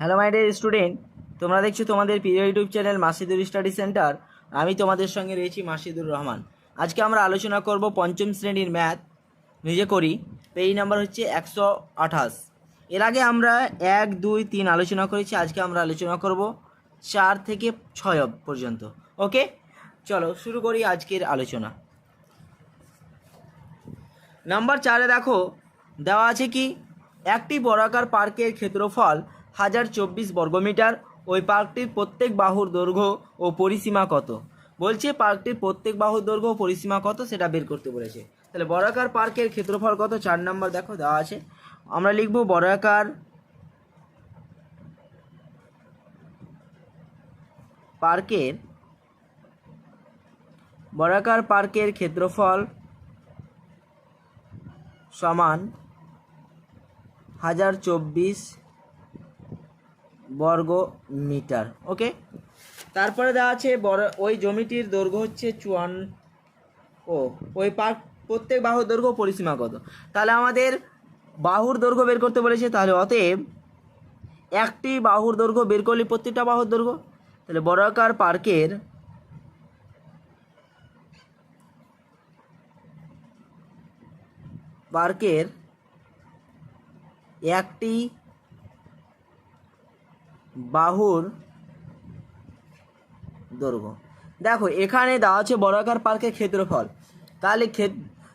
Hello my dear student তোমরা দেখছ তোমাদের প্রিয় YouTube channel Masidur study centre. আমি তোমাদের সঙ্গে রয়েছি মাসিদুর রহমান। আজকে আমরা আলোচনা করব পঞ্চম শ্রেণির ম্যাথ। নিজে করি। পেজ নাম্বার হচ্ছে একশো আঠাশ। এর আগে আমরা এক, দুই, তিন আলোচনা করেছি। আজকে আমরা আলোচনা করব চার থেকে ছয় পর্যন্ত। ওকে? চলো, শুরু করি আজকের আলোচনা। নাম্বার চারে দেখো, দেওয়া আছে কি? একটি বর্গাকার পার্কের ক্ষেত্রফল হাজার চব্বিশ বর্গমিটার ওই পার্কটির প্রত্যেক বাহুর দৈর্ঘ্য ও পরিসীমা কত? বলছে পার্কটির প্রত্যেক বাহুর দৈর্ঘ্য ও পরিসীমা কত সেটা বের করতে বলেছে। তাহলে বর্গাকার পার্কের ক্ষেত্রফল কত? চার নম্বর দেখো, দেওয়া আছে। আমরা লিখব বর্গাকার পার্কের বর্গাকার পার্কের ক্ষেত্রফল সমান হাজার চব্বিশ বর্গ মিটার ওকে? তারপরে দেওয়া আছে বড়, ওই জমিটির দৈর্ঘ্য হচ্ছে চুয়ান্ন, ও, ওই পার্ক প্রত্যেক বাহুর দৈর্ঘ্য পরিসীমা কত? তাহলে আমাদের বাহুর দৈর্ঘ্য বের করতে বলেছে, তাহলে অতএব একটি বাহুর দৈর্ঘ্য বের করলে প্রত্যেকটা বাহুর দৈর্ঘ্য? তাহলে বর্গাকার পার্কের পার্কের একটি বাহুর দৈর্ঘ্য। দেখো, এখানে দেওয়া আছে বর্গাকার পার্কের ক্ষেত্রফল। তাহলে ক্ষেত,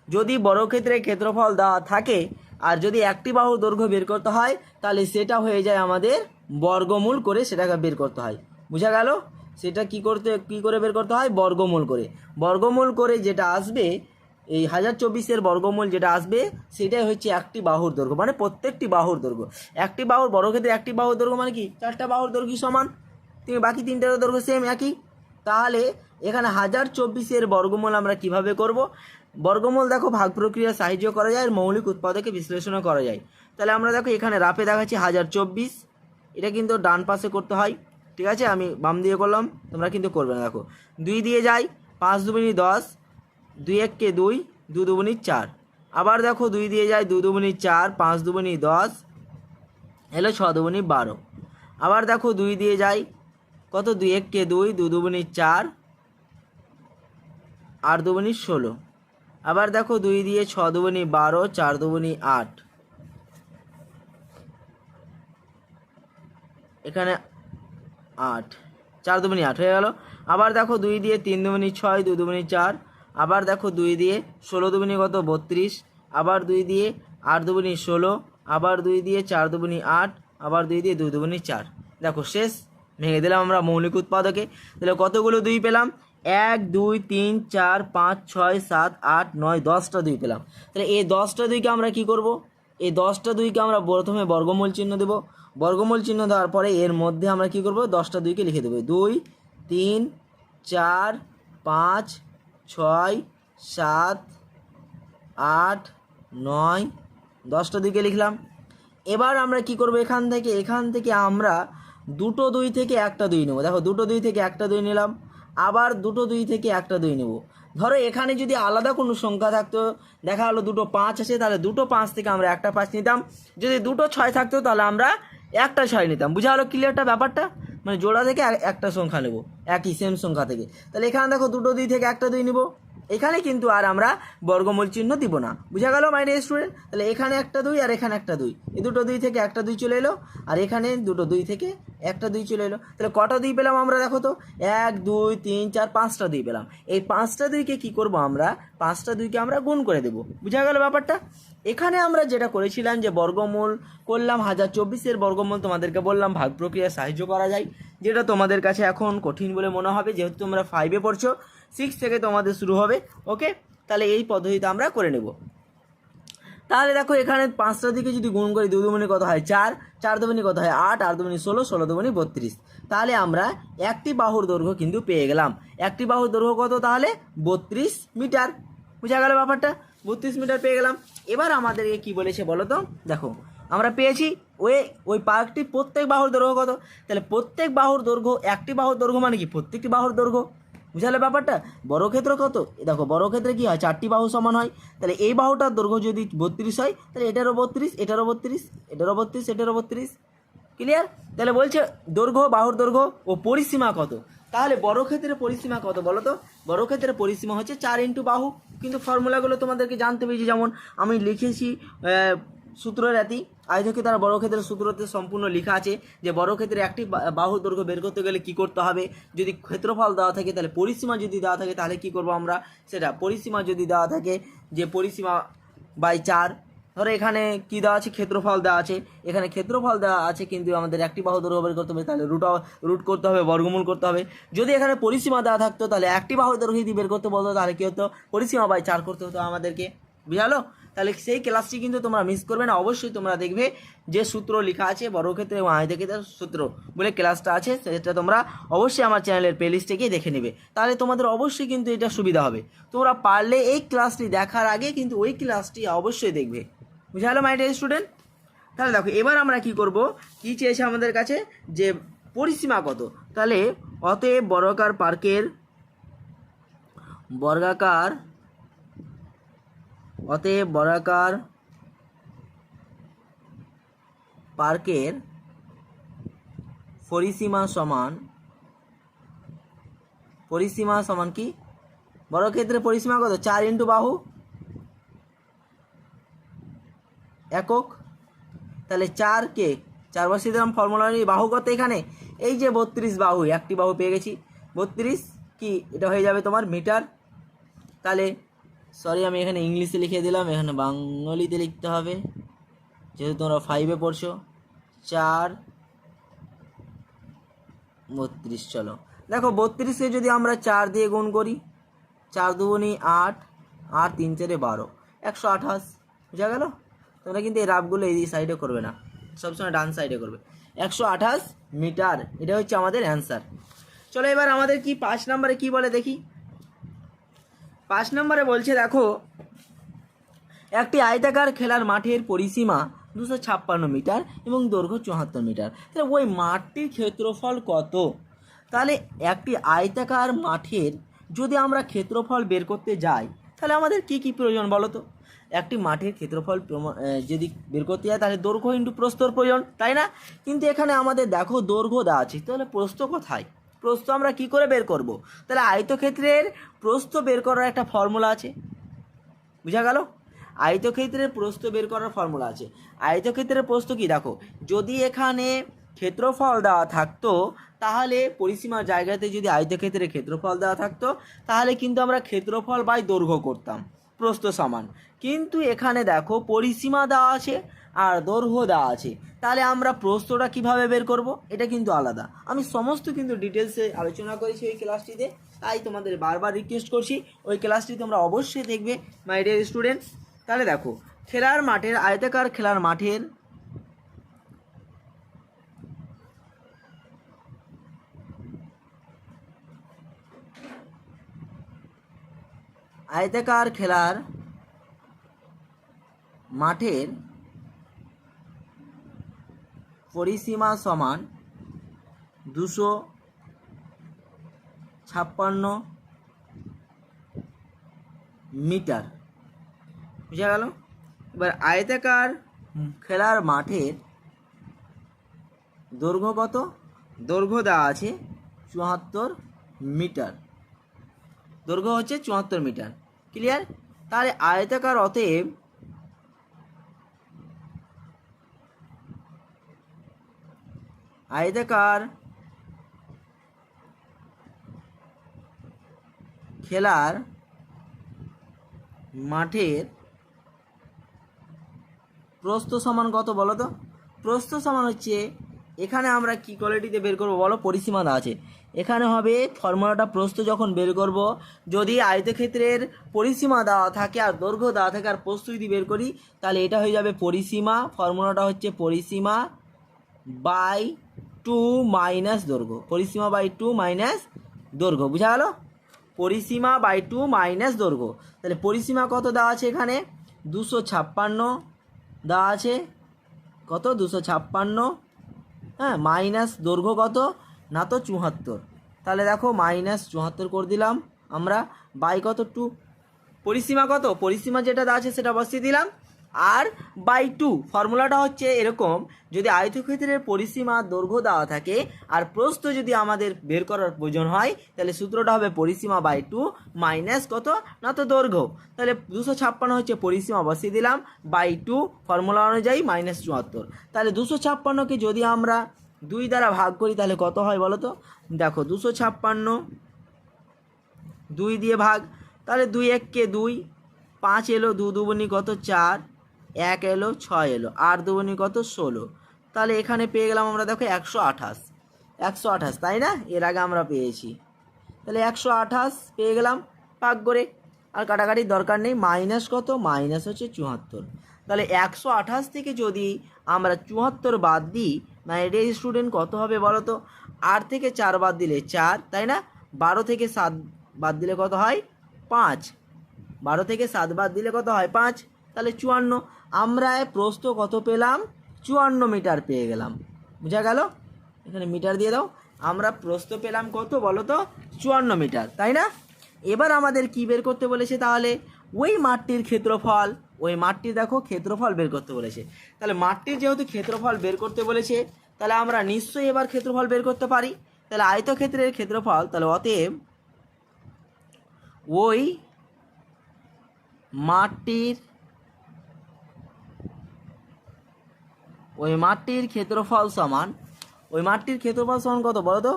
যদি বর্গক্ষেত্রের ক্ষেত্রফল দেওয়া থাকে, আর যদি একটি বাহুর দৈর্ঘ্য বের করতে হয়, তাহলে সেটা হয়ে যায় আমাদের বর্গমূল করে সেটাকে বের করতে হয়। বুঝা গেল? সেটা কি করতে, কি করে বের করতে হয়? বর্গমূল করে। বর্গমূল করে যেটা আসবে এই হাজার চব্বিশের বর্গমূল যেটা আসবে, সেটাই হচ্ছে একটি বাহুর দৈর্ঘ্য মানে প্রত্যেকটি বাহুর দৈর্ঘ্য। একটি বাহুর বর্গক্ষেত্রে একটি বাহুর দৈর্ঘ্য মানে কি? চারটা বাহুর দৈর্ঘ্য সমান। তুমি বাকি তিনটার দৈর্ঘ্য সেম একই। তাহলে এখানে হাজার চব্বিশের বর্গমূল আমরা কীভাবে করব? বর্গমূল দেখো ভাগ প্রক্রিয়া সাহায্য করা যায়, আর মৌলিক উৎপাদকে বিশ্লেষণও করা যায়। তাহলে আমরা দেখো এখানে রাপে দেখাচ্ছি হাজার চব্বিশ। এটা কিন্তু ডান পাশে করতে হয়। ঠিক আছে? আমি বাম দিয়ে করলাম, তোমরা কিন্তু করবে না। দেখো, দুই দিয়ে যাই পাঁচ দুগুনি দশ। দুই এককে দুই, দু দুগুনি চার। আবার দেখো দুই দিয়ে যায় দু দুগুনি চার, পাঁচ দুগুনি দশ, এলো ছ দুগুনি বারো। আবার দেখো দুই দিয়ে যাই কত? দুই এককে দুই, দু দুগুনি চার, আট দুগুনি ষোলো। আবার দেখো দুই দিয়ে ছ দুগুনি বারো, চার দুগুনি আট। এখানে আট, চার দুগুনি আট হয়ে গেল। আবার দেখো দুই দিয়ে তিন দুগুনি ছয়, দু দুগুনি চার আবার দেখো দুই দিয়ে ষোলো দুগুনি কত? বত্রিশ। আবার দুই দিয়ে আট দুগুনি ষোলো। আবার দুই দিয়ে চার দুগুনি আট। আবার দুই দিয়ে দুই দুগুনি চার। দেখো শেষ। ভেঙে দিলাম আমরা মৌলিক উৎপাদকে। তাহলে কতগুলো দুই পেলাম? এক, দুই, তিন, চার, পাঁচ, ছয়, সাত, আট, নয়, দশটা দুই পেলাম। তাহলে এই দশটা দুইকে আমরা কি করব? এই দশটা দুইকে আমরা প্রথমে বর্গমূল চিহ্ন দেব। বর্গমূল চিহ্ন দেওয়ার পরে এর মধ্যে আমরা কি করব? দশটা দুইকে লিখে দেবো। দুই, তিন, চার, পাঁচ ছয়, সাত, আট, নয়, দশটা দুইকে লিখলাম। এবার আমরা কি করব এখান থেকে? এখান থেকে আমরা দুটো দুই থেকে একটা দুই নেব। দেখো, দুটো দুই থেকে একটা দুই নিলাম। আবার দুটো দুই থেকে একটা দুই নেব। ধরো, এখানে যদি আলাদা কোনো সংখ্যা থাকতো, দেখা হলো দুটো পাঁচ আছে, তাহলে দুটো পাঁচ থেকে আমরা একটা পাঁচ নিতাম। যদি দুটো ছয় থাকতো, তাহলে আমরা একটা ছয় নিতাম। বুঝা হলো ক্লিয়ারটা ব্যাপারটা? মানে জোড়া থেকে একটা সংখ্যা নেব। একই সেম সংখ্যা থেকে। তাহলে এখানে দেখো দুটো দুই থেকে একটা দুই নিব। এখানে কিন্তু আর আমরা বর্গমূল চিহ্ন দিব না। বুঝা গেল মাই ডিয়ার স্টুডেন্ট তাহলে এখানে একটা দুই আর এখানে একটা দুই। এই দুটো দুই থেকে একটা দুই চলে এলো, আর এখানে দুটো দুই থেকে একটা দুই চলে এলো। তাহলে কটা দুই পেলাম আমরা, দেখো তো? এক, দুই, তিন, চার, পাঁচটা দুই পেলাম। এই পাঁচটা দুইকে কি করব আমরা? পাঁচটা দুইকে আমরা গুণ করে দেবো। বুঝা গেল ব্যাপারটা? এখানে আমরা যেটা করেছিলাম যে বর্গমূল করলাম হাজার চব্বিশের বর্গমূল তোমাদেরকে বললাম, ভাগ প্রক্রিয়া সাহায্য করা যায়, যেটা তোমাদের কাছে এখন কঠিন বলে মনে হবে, যেহেতু তোমরা ফাইভে পড়ছো। সিক্স থেকে তোমাদের শুরু হবে ওকে তাহলে এই পদ্ধতিতে আমরা করে নেব। তাহলে দেখো এখানে পাঁচটা দিকে যদি গুণ করি, দু দুমনি কত হয়? চার। চার দুমনি কত হয়? আট। আট দুমনি ষোলো ষোলো দুমনি বত্রিশ। তাহলে আমরা একটি বাহুর দৈর্ঘ্য কিন্তু পেয়ে গেলাম। একটি বাহুর দৈর্ঘ্য কত তাহলে? বত্রিশ মিটার। বুঝা গেল ব্যাপারটা? বত্রিশ মিটার পেয়ে গেলাম। এবার আমাদেরকে কি বলেছে বলো তো? দেখো, আমরা পেয়েছি ওই ওই পার্কটি প্রত্যেক বাহুর দৈর্ঘ্য কত? তাহলে প্রত্যেক বাহুর দৈর্ঘ্য, একটি বাহুর দৈর্ঘ্য মানে কি? প্রত্যেকটি বাহুর দৈর্ঘ্য। বুঝালে ব্যাপারটা? বড় ক্ষেত্র কত? দেখো, বড় ক্ষেত্রে কি হয়? চারটি বাহু সমান হয়। তাহলে এই বাহুটার দৈর্ঘ্য যদি বত্রিশ হয়, তাহলে এটারও বত্রিশ এটারও বত্রিশ এটারও বত্রিশ এটারও বত্রিশ। ক্লিয়ার তাহলে বলছে দৈর্ঘ্য, বাহুর দৈর্ঘ্য ও পরিসীমা কত? তাহলে বড় ক্ষেত্রের পরিসীমা কত বলো তো? বড় পরিসীমা হচ্ছে চার ইন্টু বাহু। কিন্তু ফর্মুলাগুলো তোমাদেরকে জানতে পেরেছি যেমন আমি লিখেছি আহ, সূত্রের এতি আয়তক্ষেত্র আর বড় ক্ষেত্রের সূত্রতে সম্পূর্ণ লেখা আছে যে বড় ক্ষেত্রে একটি বা- বাহুর দৈর্ঘ্য বের করতে গেলে কি করতে হবে? যদি ক্ষেত্রফল দেওয়া থাকে তাহলে পরিসীমা যদি দেওয়া থাকে তাহলে কি করব আমরা? সেটা পরিসীমা যদি দেওয়া থাকে যে পরিসীমা বাই চার ধরো এখানে কি দেওয়া আছে? ক্ষেত্রফল দেওয়া আছে। এখানে ক্ষেত্রফল দেওয়া আছে কিন্তু আমাদের একটি বাহু দৈর্ঘ্য বের করতে হবে তাহলে রুট রুট করতে হবে বর্গমূল করতে হবে। যদি এখানে পরিসীমা দেওয়া থাকতো তাহলে একটি বাহু দৈর্ঘ্য যদি বের করতে বলতো তাহলে কি হতো? পরিসীমা বাই চার করতে হতো আমাদেরকে। বুঝালো? তাহলে সেই ক্লাসটি কিন্তু তোমরা মিস করবে না। অবশ্যই তোমরা দেখবে যে সূত্র লেখা আছে বড় ক্ষেত্রে এবং আয়তক্ষেত্রের সূত্র বলে ক্লাসটা আছে, সেটা তোমরা অবশ্যই আমার চ্যানেলের প্লেলিস্টে গিয়ে দেখে নেবে। তাহলে তোমাদের অবশ্যই কিন্তু এটা সুবিধা হবে। তোমরা পারলে এই ক্লাসটি দেখার আগে কিন্তু ওই ক্লাসটি অবশ্যই দেখবে। বুঝালো মাই ডিয়ার স্টুডেন্ট তাহলে দেখো, এবার আমরা কি করব? কি চেয়েছে আমাদের কাছে? যে পরিসীমা কত? তাহলে অতএব বর্গাকার পার্কের বর্গাকার অতএব বর্গাকার পার্কের পরিসীমা সমান পরিসীমা সমান কি? বর্গক্ষেত্রের পরিসীমা কত? চার ইন্টু বাহু একক। তাহলে চার কে? চার বসিয়ে দিলাম ফর্মুলা নিয়ে। বাহু কত এখানে? এই যে বত্রিশ বাহু, একটি বাহু পেয়ে গেছি। বত্রিশ কি? এটা হয়ে যাবে তোমার মিটার। তাহলে সরি আমি এখানে ইংলিশে লিখে দিলাম, এখানে বাঙালিতে লিখতে হবে। যেহেতু তোমরা ফাইভে পড়ছো, চার, বত্রিশ, চলো। দেখো, বত্রিশে যদি আমরা চার দিয়ে গুণ করি, চার দুগুনি আট আট তিন চারে বারো, একশো আঠাশ, বুঝা গেল? তোমরা কিন্তু এই রাফগুলো এই সাইডে করবে না, সবসময় ডান সাইডে করবে। একশো আঠাশ মিটার, এটা হচ্ছে আমাদের অ্যান্সার চলো, এবার আমাদের কি, পাঁচ নম্বরে কি বলে দেখি? পাঁচ নম্বরে বলছে, দেখো, একটি আয়তাকার খেলার মাঠের পরিসীমা দুশো ছাপ্পান্ন মিটার এবং দৈর্ঘ্য চুয়াত্তর মিটার। তাহলে ওই মাঠটির ক্ষেত্রফল কত? তাহলে একটি আয়তাকার মাঠের যদি আমরা ক্ষেত্রফল বের করতে যাই, তাহলে আমাদের কি কি প্রয়োজন বলো তো? একটি মাঠের ক্ষেত্রফল যদি বের করতে যায় তাহলে দৈর্ঘ্য ইন্টু প্রস্তর প্রয়োজন, তাই না? কিন্তু এখানে আমাদের দেখো দৈর্ঘ্য দেওয়া আছে, তাহলে প্রস্থ কোথায়? প্রস্থ আমরা কি করে বের করব? তাহলে আয়তক্ষেত্রের প্রস্থ বের করার একটা ফর্মুলা আছে। বুঝা গেল? আয়তক্ষেত্রের প্রস্থ বের করার ফর্মুলা আছে। আয়তক্ষেত্রের প্রস্থ কি? দেখো, যদি এখানে ক্ষেত্রফল দেওয়া থাকতো, তাহলে পরিসীমার জায়গাতে যদি আয়তক্ষেত্রের ক্ষেত্রফল দেওয়া থাকতো, তাহলে কিন্তু আমরা ক্ষেত্রফল বাই দৈর্ঘ্য করতাম। প্রস্থ সমান। কিন্তু এখানে দেখো পরিসীমা দেওয়া আছে আর দৈর্ঘ্য দেওয়া আছে। তাহলে আমরা প্রস্থটা কীভাবে বের করব? এটা কিন্তু আলাদা। আমি সমস্ত কিন্তু ডিটেলসে আলোচনা করেছি ওই ক্লাসটিতে তাই তোমাদের বারবার রিকোয়েস্ট করছি, ওই ক্লাসটি তোমরা অবশ্যই দেখবে মাই ডিয়ার স্টুডেন্ট তাহলে দেখো, খেলার মাঠের, আয়তাকার খেলার মাঠের আয়তাকার খেলার মাঠের পরিসীমা সমান দুশো ছাপ্পান্ন মিটার। বুঝা গেল? এবার আয়তাকার খেলার মাঠের দৈর্ঘ্য কত? দৈর্ঘ্য দেওয়া আছে চুয়াত্তর মিটার। দৈর্ঘ্য হচ্ছে চুয়াত্তর মিটার। ক্লিয়ার তাহলে আয়তাকার অতএব আয়তাকার খেলার মাঠের প্রস্থ সমান কত বলো তো প্রস্থ সমান হচ্ছে এখানে আমরা কি কোয়ালিটিতে বের করব বলো? পরিসীমা আছে। এখানে হবে ফর্মুলাটা প্রস্থ যখন বের করব। যদি আয়তক্ষেত্রের পরিসীমা দেওয়া থাকে আর দৈর্ঘ্য দেওয়া থাকে আর প্রস্থ যদি বের করি, তাহলে এটা হয়ে যাবে পরিসীমা। ফর্মুলাটা হচ্ছে পরিসীমা বাই টু মাইনাস দৈর্ঘ্য। পরিসীমা বাই টু মাইনাস দৈর্ঘ্য, বুঝা গেল? পরিসীমা বাই টু মাইনাস দৈর্ঘ্য। তাহলে পরিসীমা কত দেওয়া আছে এখানে? দুশো ছাপ্পান্ন দেওয়া আছে। কত? দুশো ছাপ্পান্ন। হ্যাঁ মাইনাস দৈর্ঘ্য কত? না তো চুয়াত্তর। তাহলে দেখো মাইনাস চুয়াত্তর করে দিলাম আমরা। বাই কত টু পরিসীমা কত? পরিসীমা যেটা আছে সেটা বসিয়ে দিলাম। আর বাই টু ফর্মুলাটা হচ্ছে এরকম, যদি আয়তক্ষেত্রের পরিসীমা দৈর্ঘ্য দেওয়া থাকে, আর প্রস্থ যদি আমাদের বের করার প্রয়োজন হয়, তাহলে সূত্রটা হবে পরিসীমা বাই টু মাইনাস কত? না তো দৈর্ঘ্য। তাহলে দুশো ছাপ্পান্ন হচ্ছে পরিসীমা বসিয়ে দিলাম। বাই টু ফর্মুলা অনুযায়ী মাইনাস চুয়াত্তর। তাহলে দুশো ছাপ্পান্নকে যদি আমরা দুই দ্বারা ভাগ করি তাহলে কত হয় বলো তো? দেখো, দুশো ছাপ্পান্ন, দুই দিয়ে ভাগ, তাহলে দুই এককে দুই, পাঁচ এলো, দু দুবনি কত? চার, এক এলো, ছয় এলো আর দুবনি কত? ষোলো। তাহলে এখানে পেয়ে গেলাম আমরা দেখো একশো আঠাশ। একশো আঠাশ, তাই না? এর আগে আমরা পেয়েছি। তাহলে একশো আঠাশ পেয়ে গেলাম ভাগ করে। আর কাটাকাটির দরকার নেই, মাইনাস কত? মাইনাস হচ্ছে চুয়াত্তর। তাহলে একশো আঠাশ থেকে যদি আমরা চুয়াত্তর বাদ দিই না এটা স্টুডেন্ট কত হবে বলো তো আট থেকে চার বাদ দিলে চার, তাই না? বারো থেকে সাত বাদ দিলে কত হয়? পাঁচ। বারো থেকে সাত বাদ দিলে কত হয়? পাঁচ। তাহলে চুয়ান্ন। আমরা প্রস্থ কত পেলাম? চুয়ান্ন মিটার পেয়ে গেলাম। বুঝা গেল? এখানে মিটার দিয়ে দাও। আমরা প্রস্থ পেলাম কত বলো তো চুয়ান্ন মিটার, তাই না? এবার আমাদের কি বের করতে বলেছে তাহলে? ওই মাঠটির ক্ষেত্রফল, ওই মাঠটির দেখো ক্ষেত্রফল বের করতে বলেছে। তাহলে মাঠটির যেহেতু ক্ষেত্রফল বের করতে বলেছে, তাহলে আমরা নিশ্চয়ই এবার ক্ষেত্রফল বের করতে পারি। তাহলে আয়তক্ষেত্রের ক্ষেত্রফল, তাহলে অতএব ওই মাঠটির ওই মাঠটির ক্ষেত্রফল সমান, ওই মাঠটির ক্ষেত্রফল সমান কত বলো তো?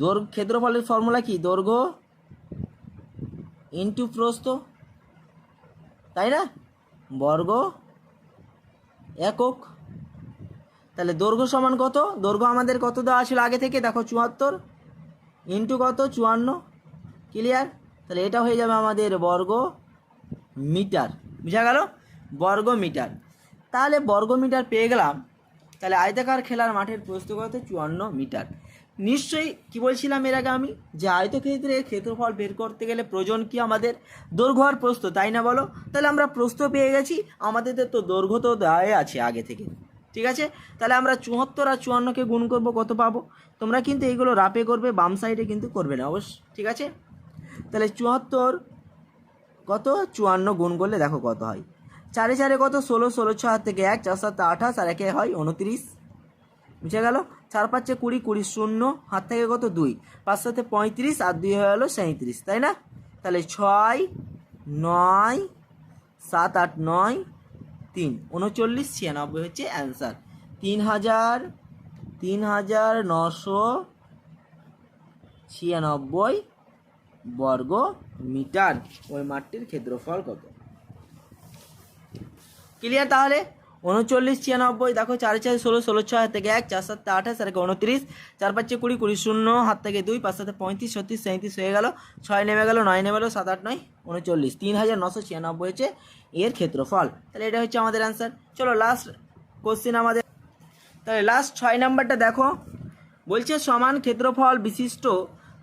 দৈর্ঘ্য, ক্ষেত্রফলের ফর্মুলা কি? দৈর্ঘ্য ইন্টু প্রস্থ। তাই না? বর্গ একক। তাহলে দৈর্ঘ্য সমান কত? দৈর্ঘ্য আমাদের কত দেওয়া ছিল আগে থেকে? দেখো চুয়াত্তর ইন্টু কত? চুয়ান্ন। ক্লিয়ার তাহলে এটা হয়ে যাবে আমাদের বর্গ মিটার। বুঝা গেল? বর্গ মিটার। তাহলে বর্গ মিটার পেয়ে গেলাম। তাহলে আয়তাকার খেলার মাঠের প্রস্থ কত? চুয়ান্ন মিটার। নিশ্চয়ই কি বলছিলাম এর আগে আমি? যে আয়তক্ষেত্রের ক্ষেত্রফল বের করতে গেলে প্রয়োজন কি আমাদের? দৈর্ঘ্য আর প্রস্থ, তাই না বলো? তাহলে আমরা প্রস্থ পেয়ে গেছি আমাদের তো দৈর্ঘ্য তো দেওয়াই আছে আগে থেকে। ঠিক আছে? তাহলে আমরা চুয়াত্তর আর চুয়ান্নকে গুণ করব, কত পাবো? তোমরা কিন্তু এইগুলো রাপে করবে, বাম সাইডে কিন্তু করবে না অবশ্য। ঠিক আছে? তাহলে চুয়াত্তর কত? চুয়ান্ন গুণ করলে দেখো কত হয়। চারে চারে কত? ষোলো ষোলো ছ থেকে এক, চার, সাত আঠাশ আর একে হয় উনত্রিশ। বুঝে গেল? চার পাঁচে কুড়ি কুড়ি শূন্য, হাত থেকে কত? দুই। পাঁচ সাথে পঁয়ত্রিশ আর দুই হয়ে গেলো সাঁত্রিশ তাই না? তাহলে ছয়, নয়, সাত, আট, নয়, তিন। উনচল্লিশ, ছিয়ানব্বই হচ্ছে অ্যান্সার। তিন হাজার তিন হাজার নশো ছিয়ানব্বই বর্গ মিটার। ওই মাঠটির ক্ষেত্রফল কত? ক্লিয়ার তাহলে? উনচল্লিশ, ছিয়ানব্বই, দেখো চারে চারে ষোলো ষোলো ছয়, হাত থেকে এক, চার সাতটা আঠাশ আর উনত্রিশ, চার, পাঁচে কুড়ি কুড়ি, শূন্য, হাত থেকে দুই, পাঁচ সাথে পঁয়ত্রিশ, ছত্রিশ সাঁত্রিশ হয়ে গেল, ছয় নেমে গেল, নয় নেমে গেলো, সাত, আট, নয়, উনচল্লিশ, তিন হাজার নশো ছিয়ানব্বই হচ্ছে এর ক্ষেত্রফল। তাহলে এটা হচ্ছে আমাদের অ্যান্সার চলো লাস্ট কোশ্চেন আমাদের। তাহলে লাস্ট ছয় নাম্বারটা দেখো। বলছে সমান ক্ষেত্রফল বিশিষ্ট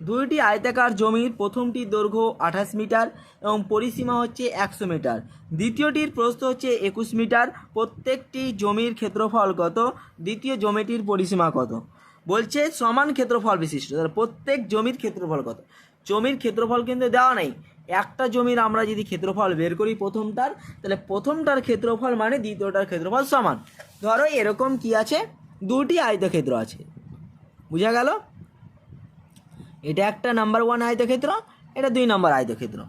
দুইটি আয়তাকার জমির প্রথমটির দৈর্ঘ্য আঠাশ মিটার এবং পরিসীমা হচ্ছে একশো মিটার। দ্বিতীয়টির প্রস্থ হচ্ছে একুশ মিটার। প্রত্যেকটি জমির ক্ষেত্রফল কত? দ্বিতীয় জমিটির পরিসীমা কত? বলছে সমান ক্ষেত্রফল বিশিষ্ট। তাহলে প্রত্যেক জমির ক্ষেত্রফল কত? জমির ক্ষেত্রফল কিন্তু দেওয়া নেই। একটা জমির আমরা যদি ক্ষেত্রফল বের করি প্রথমটার, তাহলে প্রথমটার ক্ষেত্রফল মানে দ্বিতীয়টার ক্ষেত্রফল সমান। ধরো এরকম কি আছে? দুটি আয়তক্ষেত্র আছে। বুঝা গেল? এটা একটা নাম্বার ওয়ান আয়তক্ষেত্র, এটা দুই নম্বর আয়তক্ষেত্র।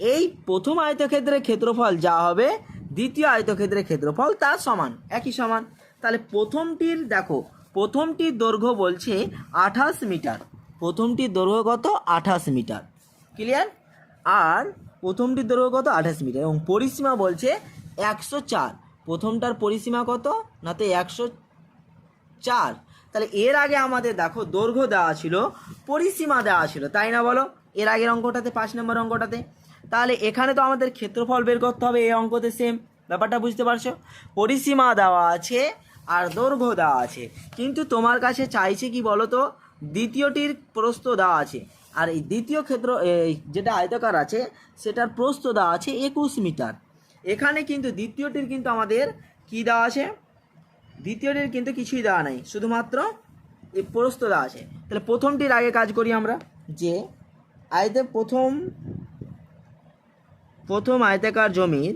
এই প্রথম আয়তক্ষেত্রের ক্ষেত্রফল যা হবে, দ্বিতীয় আয়তক্ষেত্রের ক্ষেত্রফল তা সমান, একই সমান। তাহলে প্রথমটির, দেখো, প্রথমটির দৈর্ঘ্য বলছে আঠাশ মিটার। প্রথমটির দৈর্ঘ্য কত? আঠাশ মিটার। ক্লিয়ার আর প্রথমটির দৈর্ঘ্য কত? আঠাশ মিটার। এবং পরিসীমা বলছে একশো চার। প্রথমটার পরিসীমা কত? না তো একশো চার। তাহলে এর আগে আমাদের দেখো দৈর্ঘ্য দেওয়া ছিল, পরিসীমা দেওয়া ছিল, তাই না বলো? এর আগের অঙ্কটাতে, পাঁচ নম্বর অঙ্কটাতে। তাহলে এখানে তো আমাদের ক্ষেত্রফল বের করতে হবে, এই অঙ্কতে সেম ব্যাপারটা বুঝতে পারছ? পরিসীমা দেওয়া আছে আর দৈর্ঘ্য দেওয়া আছে। কিন্তু তোমার কাছে চাইছে কি বলো তো? দ্বিতীয়টির প্রস্থ দেওয়া আছে। আর এই দ্বিতীয় ক্ষেত্র যেটা আয়তাকার আছে, সেটার প্রস্থ দেওয়া আছে একুশ মিটার। এখানে কিন্তু দ্বিতীয়টির কিন্তু আমাদের কি দেওয়া আছে? দ্বিতীয়টির কিন্তু কিছুই দেওয়া নেই, শুধুমাত্র এই প্রস্ত দেওয়া আছে। তাহলে প্রথমটির আগে কাজ করি আমরা, যে আয়তে প্রথম প্রথম আয়তাকার জমির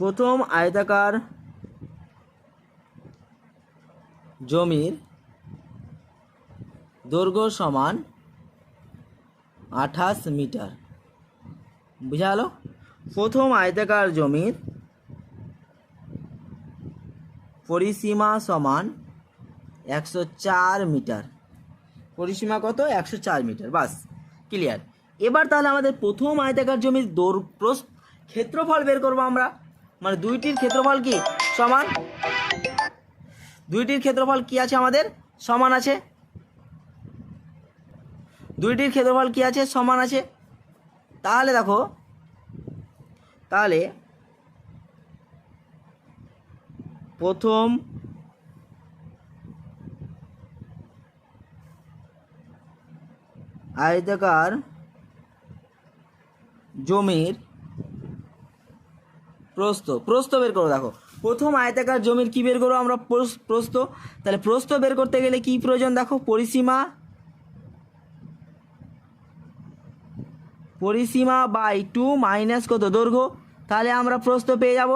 প্রথম আয়তাকার জমির দৈর্ঘ্য সমান আঠাশ মিটার। বুঝা গেল প্রথম আয়তাকার জমির পরিসীমা সমান একশো চার মিটার। পরিসীমা কত? একশো চার মিটার। বাস, ক্লিয়ার। এবার তাহলে আমাদের প্রথম আয়তাকার জমির প্রস ক্ষেত্রফল বের করব আমরা। মানে দুইটির ক্ষেত্রফল কি? সমান। দুইটির ক্ষেত্রফল কি আছে আমাদের? সমান আছে। দুইটির ক্ষেত্রফল কি আছে? সমান আছে। তাহলে দেখো, তাহলে প্রথম আয়তাকার জমির প্রস্থ প্রস্থ বের করো দেখো। প্রথম আয়তাকার জমির কি বের করো আমরা প্রস- প্রস্থ? তাহলে প্রস্থ বের করতে গেলে কি প্রয়োজন দেখো? পরিসীমা পরিসীমা বাই টু মাইনাস কত? দৈর্ঘ্য। তাহলে আমরা প্রস্থ পেয়ে যাব।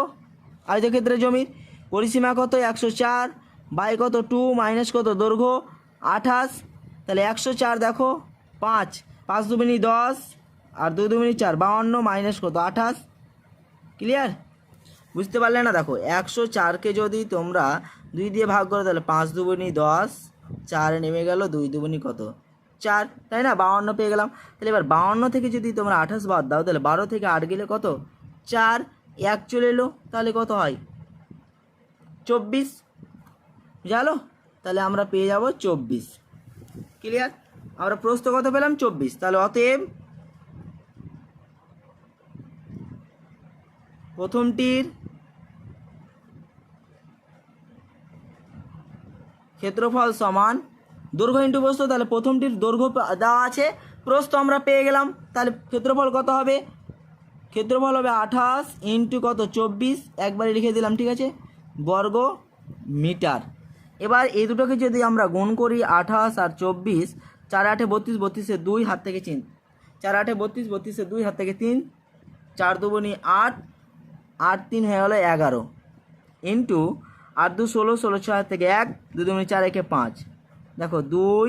আয়তক্ষেত্রের জমির পরিসীমা কত? একশো চার। বাই কত? টু মাইনাস কত? দৈর্ঘ্য আঠাশ। তাহলে একশো চার দেখো, পাঁচ। পাঁচ দুমিনি দশ আর দুই দুমিনি চার, বাউন্ন মাইনাস কত? আঠাশ। ক্লিয়ার? বুঝতে পারলে না? দেখো, একশো চারকে যদি তোমরা দুই দিয়ে ভাগ করো, তাহলে পাঁচ দুগুনি দশ, চার নেমে গেল দুই দুগুনি কত? চার, তাই না? বাউন্ন পেয়ে গেলাম। তাহলে এবার বাউন্ন থেকে যদি তোমরা আঠাশ বাদ দাও, তাহলে বারো থেকে আট গেলে কত? চার, এক চলে এলো, তাহলে কত হয়? চব্বিশ। জানো তাহলে আমরা পেয়ে যাব চব্বিশ। ক্লিয়ার আমরা প্রস্ত কত পেলাম? চব্বিশ। তাহলে অতএব প্রথমটির ক্ষেত্রফল সমান দৈর্ঘ্য ইন্টু প্রস্থ, তাহলে প্রথমটির দৈর্ঘ্য দেওয়া আছে। প্রস্থ আমরা পেয়ে গেলাম। তাহলে ক্ষেত্রফল কত হবে? ক্ষেত্রফল হবে আঠাশ ইন্টু কত? চব্বিশ। একবারে লিখে দিলাম, ঠিক আছে? বর্গ মিটার। এবার এই দুটোকে যদি আমরা গুণ করি আঠাশ আর চব্বিশ, চার আটে বত্রিশ, বত্রিশে দুই, হাত থেকে তিন। চার আটে বত্রিশ, বত্রিশে দুই, হাত থেকে তিন। চার দুবনি আট আট তিন হয়ে গেলো এগারো। ইন্টু আট দু ষোলো ষোলো ছয় থেকে এক দু দুগুণি চার, একে পাঁচ। দেখো, দুই,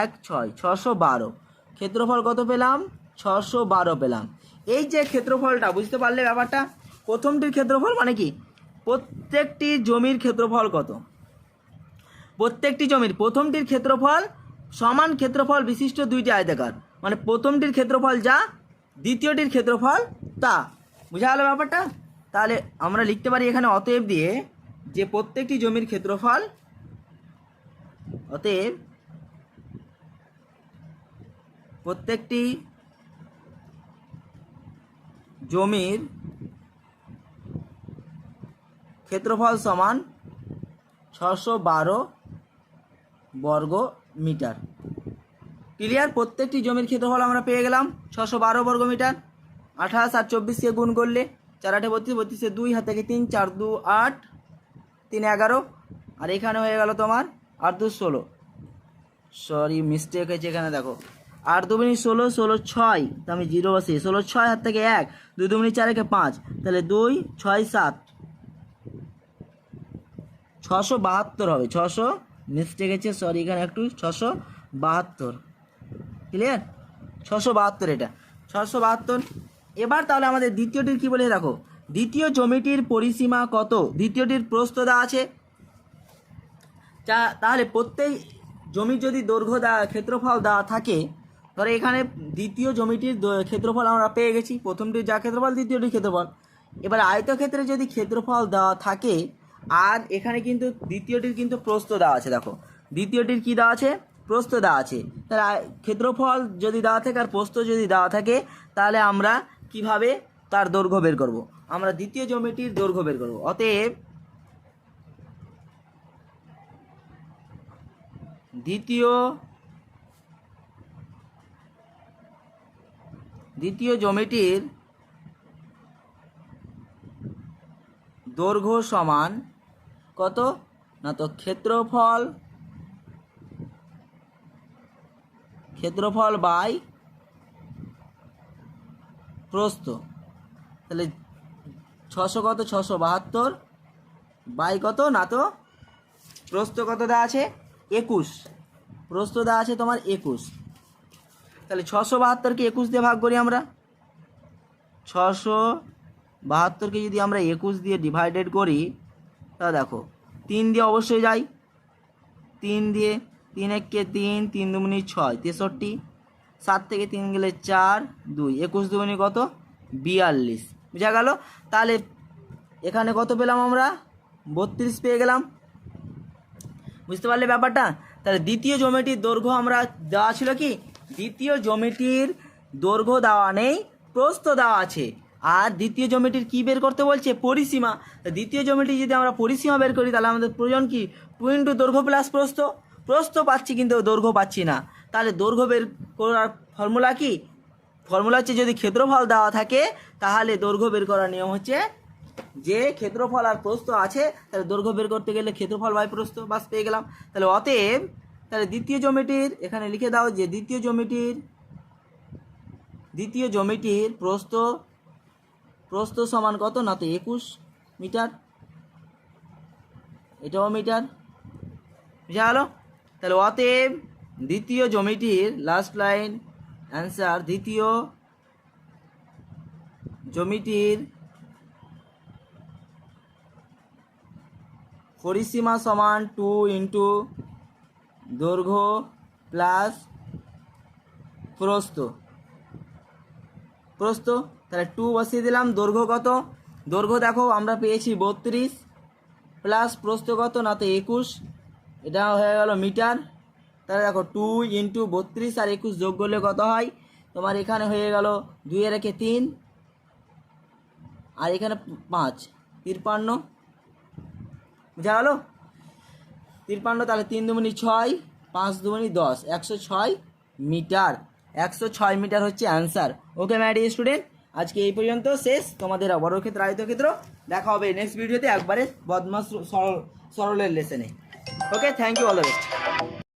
এক, ছয়, ছশো বারো। ক্ষেত্রফল কত পেলাম? ছশো বারো পেলাম। এই যে ক্ষেত্রফলটা, বুঝতে পারলে ব্যাপারটা? প্রথমটির ক্ষেত্রফল মানে কি? প্রত্যেকটি জমির ক্ষেত্রফল কত? প্রত্যেকটি জমির, প্রথমটির ক্ষেত্রফল সমান ক্ষেত্রফল বিশিষ্ট দুইটি আয়তাকার। মানে প্রথমটির ক্ষেত্রফল যা, দ্বিতীয়টির ক্ষেত্রফল তা। বুঝা গেল ব্যাপারটা? তাহলে আমরা লিখতে পারি এখানে, অতএব দিয়ে যে প্রত্যেকটি জমির ক্ষেত্রফল অতএব প্রত্যেকটি জমির ক্ষেত্রফল সমান ছশো বারো বর্গ মিটার। ক্লিয়ার? প্রত্যেকটি জমির ক্ষেত্রফল আমরা পেয়ে গেলাম ছশো বারো বর্গ মিটার। আঠাশ আর চব্বিশকে গুণ করলে চার আটে বত্রিশ, বত্রিশে দুই, হাত থেকে তিন, চার, দু, আট, তিন, এগারো। আর এখানে হয়ে গেল তোমার আট দু ষোলো। সরি মিস্টেক হয়েছে এখানে, দেখো। আট দুগুনি ষোলো ষোলো ছয় তো আমি জিরো বসি। ষোলো ছয় হাত থেকে এক, দুই দুগুনি চার একে পাঁচ, তাহলে দুই, ছয়, সাত। ছশো বাহাত্তর হবে, ছশো মিস্টেক হয়েছে সরি এখানে একটু, ছশো বাহাত্তর। ক্লিয়ার ছশো বাহাত্তর এটা। ছশো বাহাত্তর। এবার তাহলে আমাদের দ্বিতীয়টির কি বলে দেখো দ্বিতীয় জমিটির পরিসীমা কত? দ্বিতীয়টির প্রস্থ দেওয়া আছে যা তাহলে প্রত্যেক জমির যদি দৈর্ঘ্য দেওয়া ক্ষেত্রফল দেওয়া থাকে ধরো এখানে দ্বিতীয় জমিটির ক্ষেত্রফল আমরা পেয়ে গেছি। প্রথমটির যা ক্ষেত্রফল দ্বিতীয়টির ক্ষেত্রফল। এবার আয়তক্ষেত্রে যদি ক্ষেত্রফল দেওয়া থাকে, আর এখানে কিন্তু দ্বিতীয়টির কিন্তু প্রস্থ দেওয়া আছে, দেখো। দ্বিতীয়টির কি দেওয়া আছে? প্রস্থ দেওয়া আছে। তাহলে ক্ষেত্রফল যদি দেওয়া থাকে আর প্রস্থ যদি দেওয়া থাকে, তাহলে আমরা কীভাবে তার দৈর্ঘ্য বের করব? আমরা দ্বিতীয় জমিটির দৈর্ঘ্য বের করব। অতএব দ্বিতীয় দ্বিতীয় জমিটির দৈর্ঘ্য সমান কত? না তো ক্ষেত্রফল ক্ষেত্রফল বাই প্রস্থ। তাহলে ছশো কত? ছশো বাহাত্তর। বাই কত? না তো প্রস্থ কত দেওয়া আছে? একুশ। প্রস্থ দেওয়া আছে তোমার একুশ। তাহলে ছশো বাহাত্তরকে একুশ দিয়ে ভাগ করি আমরা। ছশো বাহাত্তরকে যদি আমরা একুশ দিয়ে ডিভাইডেড করি তা দেখো, তিন দিয়ে অবশ্যই যাই। তিন দিয়ে তিন এককে তিন তিন দুগুনি ছয়, তেষট্টি। সাত থেকে তিন গেলে চার, দুই। একুশ দুগুনি কত? বিয়াল্লিশ। বুঝা গেল? তাহলে এখানে কত পেলাম আমরা? বত্রিশ পেয়ে গেলাম। বুঝতে পারলে ব্যাপারটা? তাহলে দ্বিতীয় জমিটির দৈর্ঘ্য আমরা দেওয়া ছিল কি? দ্বিতীয় জমিটির দৈর্ঘ্য দেওয়া নেই, প্রস্থ দেওয়া আছে। আর দ্বিতীয় জমিটির কি বের করতে বলছে? পরিসীমা। দ্বিতীয় জমিটি যদি আমরা পরিসীমা বের করি, তাহলে আমাদের প্রয়োজন কি? টু ইন্টু দৈর্ঘ্য প্লাস প্রস্থ। প্রস্থ পাচ্ছি কিন্তু দৈর্ঘ্য পাচ্ছি না। তাহলে দৈর্ঘ্য বের করার ফর্মুলা কি? ফর্মুলা হচ্ছে যদি ক্ষেত্রফল দেওয়া থাকে, তাহলে দৈর্ঘ্য বের করার নিয়ম হচ্ছে যে ক্ষেত্রফল আর প্রস্থ আছে, তাহলে দৈর্ঘ্য বের করতে গেলে ক্ষেত্রফল বাই প্রস্থ, বাস পেয়ে গেলাম। তাহলে অতএব, তাহলে দ্বিতীয় জমিটির, এখানে লিখে দাও যে দ্বিতীয় জমিটির দ্বিতীয় জমিটির প্রস্থ প্রস্থ সমান কত? না তো একুশ মিটার। এটাও মিটার। বুঝা গেল? তাহলে অতএব, দ্বিতীয় জমিটির লাস্ট লাইন অ্যান্সার দ্বিতীয় জমিটির পরিসীমা সমান টু ইন্টু দৈর্ঘ্য প্লাস প্রস্থ। প্রস্থ, তাহলে টু বসিয়ে দিলাম, দৈর্ঘ্য কত? দৈর্ঘ্য দেখো, আমরা পেয়েছি বত্রিশ প্লাস প্রস্থ কত? না তো একুশ। এটা হয়ে গেল মিটার। তাহলে দেখো, টু ইন্টু বত্রিশ আর একুশ যোগ করলে কত হয়? তোমার এখানে হয়ে গেল দুইয়ে রেখে তিন। আর এখানে পাঁচ। তিরপান্ন। বুঝা গেল তিরপান্ন, তাহলে তিন দুমনি ছয়, পাঁচ দুমনি দশ, একশো ছয় মিটার। একশো ছয় মিটার হচ্ছে অ্যান্সার ওকে ম্যাডি স্টুডেন্ট আজকে এই পর্যন্ত শেষ। তোমাদের বড় ক্ষেত্র আয়ত ক্ষেত্র দেখা হবে নেক্সট ভিডিওতে একবারে বদমাস সরল, সরলের লেসনে okay thank you all the best